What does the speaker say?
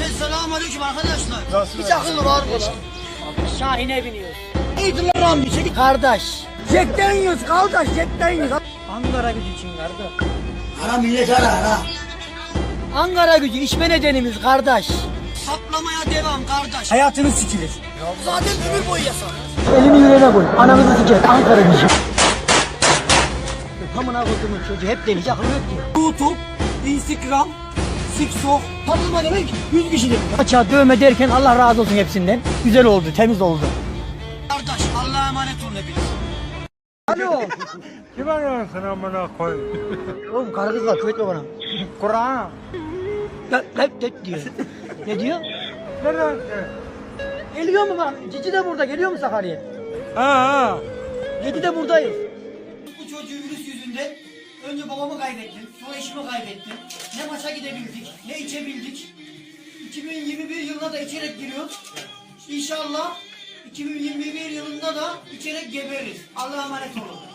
Evet selamun aleyküm arkadaşlar. Nasıl? Hiç akıllı var mı lan? Şahin'e biniyoruz. İyidir lan Rambi çekil. Kardeş. Jetten yiyoruz kardeş jetten yiyoruz. Ankara gücü için kardeş. Ara millet ara ara. Ankara gücü içme nedenimiz kardeş. Saplamaya devam kardeş. Hayatını sikilir. Zaten ömür boyu yasak. Elini yüreğine koy. Ananızı siker. Ankara gücü. Amına koyduğumun çocuğu hep deniz akıllı yok ki. YouTube, Instagram, TikTok. Tanınma demek 100 kişi demek. Açığa dövme derken Allah razı olsun hepsinden. Güzel oldu, temiz oldu. Kardeş Allah'a emanet olun hepiniz. Alo. Kim arıyorsun amına koy? Oğlum karı kız var küvetme bana. Kur'an. Hep hep hep diyor. ne diyor? Nereden? Geliyor mu bak? Cici de burada. Geliyor mu Sakarya'ya? Ha ha. Yedi de buradayız. Bu çocuğu virüs yüzünden önce babamı kaybettim, sonra eşimi kaybettim. Ne maça gidebildik, ne içebildik. 2021 yılına da içerek giriyoruz. İnşallah 2021 yılında da içerek gebeririz. Allah'a emanet olun.